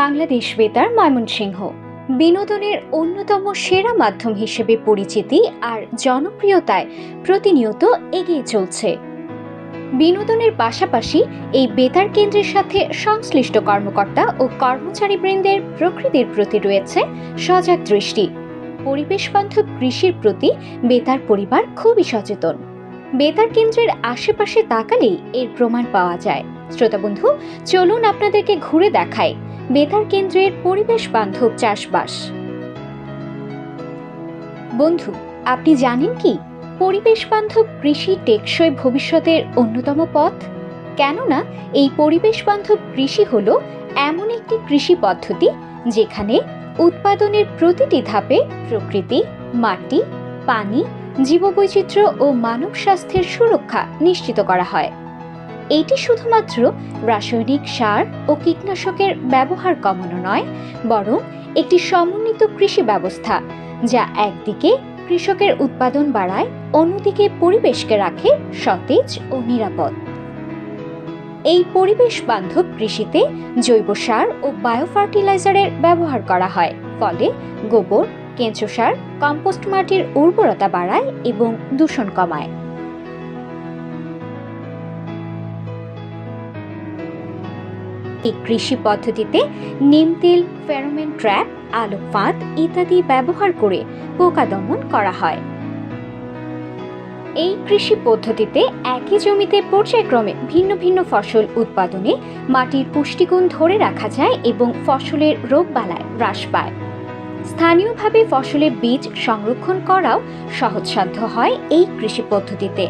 বাংলাদেশ বেতার ময়মনসিংহ। বিনোদনের অন্যতম সেরা মাধ্যম হিসেবে পরিচিতি আর জনপ্রিয়তায় প্রতিনিয়ত এগিয়ে চলছে। বিনোদনের পাশাপাশি এই বেতার কেন্দ্রের সাথে সংশ্লিষ্ট কর্মকর্তা ও কর্মচারীবৃন্দের প্রকৃতির প্রতি রয়েছে সজাগ দৃষ্টি। পরিবেশ বান্ধব কৃষির প্রতি বেতার পরিবার খুবই সচেতন। বেতার কেন্দ্রের আশেপাশে তাকালেই এর প্রমাণ পাওয়া যায়। শ্রোতা বন্ধু, চলুন আপনাদেরকে ঘুরে দেখাই বেতার কেন্দ্রের পরিবেশ বান্ধব চাষবাস। বন্ধু, আপনি জানেন কি? পরিবেশ বান্ধব কৃষি টেকসই ভবিষ্যতের অন্যতম পথ? কেননা, এই পরিবেশ বান্ধব কৃষি হল এমন একটি কৃষি পদ্ধতি যেখানে উৎপাদনের প্রতিটি ধাপে প্রকৃতি, মাটি, পানি, জীববৈচিত্র্য ও মানব স্বাস্থ্যের সুরক্ষা নিশ্চিত করা হয়। এটি শুধুমাত্র রাসায়নিক সার ও কীটনাশকের ব্যবহার কমানো নয়, বরং একটি সমন্বিত কৃষি ব্যবস্থা যা একদিকে কৃষকের উৎপাদন বাড়ায়, অন্যদিকে পরিবেশকে রাখে সতেজ ও নিরাপদ। এই পরিবেশ বান্ধব কৃষিতে জৈব সার ও বায়ো ফার্টিলাইজারের ব্যবহার করা হয়, ফলে গোবর, কেঁচো সার, কম্পোস্ট মাটির উর্বরতা বাড়ায় এবং দূষণ কমায়। এই কৃষি পদ্ধতিতে নিম তেল, ফেরোমেন ট্র্যাপ আলোক ফাঁদ ইত্যাদি ব্যবহার করে পোকা দমন করা হয়। এই কৃষি পদ্ধতিতে একই জমিতে পর্যায়ক্রমে ভিন্ন ভিন্ন ফসল উৎপাদনে মাটির পুষ্টিগুণ ধরে রাখা যায় এবং ফসলের রোগবালায় হ্রাস পায়। স্থানীয়ভাবে ফসলের বীজ সংরক্ষণ করাও সহজসাধ্য হয় এই কৃষি পদ্ধতিতে।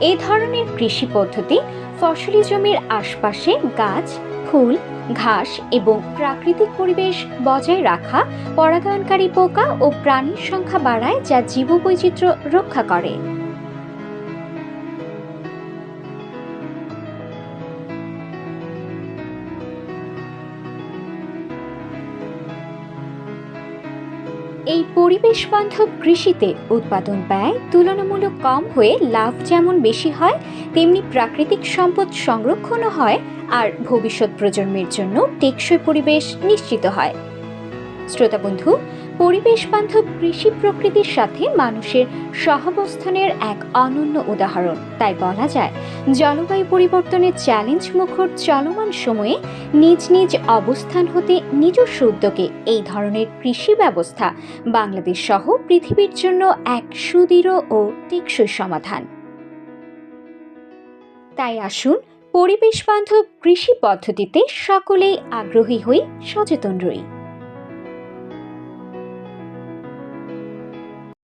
এই ধরনের কৃষি পদ্ধতি ফসলি জমির আশপাশে গাছ, ফুল, ঘাস এবং প্রাকৃতিক পরিবেশ বজায় রাখা, পরাগায়নকারী পোকা ও প্রাণীর সংখ্যা বাড়ায় যা জীববৈচিত্র্য রক্ষা করে। এই পরিবেশ বান্ধব কৃষিতে উৎপাদন ব্যয় তুলনামূলক কম হয়ে লাভ যেমন বেশি হয়, তেমনি প্রাকৃতিক সম্পদ সংরক্ষণও হয় আর ভবিষ্যৎ প্রজন্মের জন্য টেকসই পরিবেশ নিশ্চিত হয়। শ্রোতা বন্ধু পরিবেশ বান্ধব কৃষি প্রকৃতির সাথে মানুষের সহাবস্থানের এক অনন্য উদাহরণ। তাই বলা যায়, জলবায়ু পরিবর্তনের চ্যালেঞ্জ মুখর চলমান সময়ে নিজ নিজ অবস্থান হতে নিজস্ব উদ্যোগে এই ধরনের কৃষি ব্যবস্থা বাংলাদেশ সহ পৃথিবীর জন্য এক সুদৃঢ় ও টেকসই সমাধান। তাই আসুন পরিবেশ বান্ধব কৃষি পদ্ধতিতে সকলেই আগ্রহী হই সচেতন রই।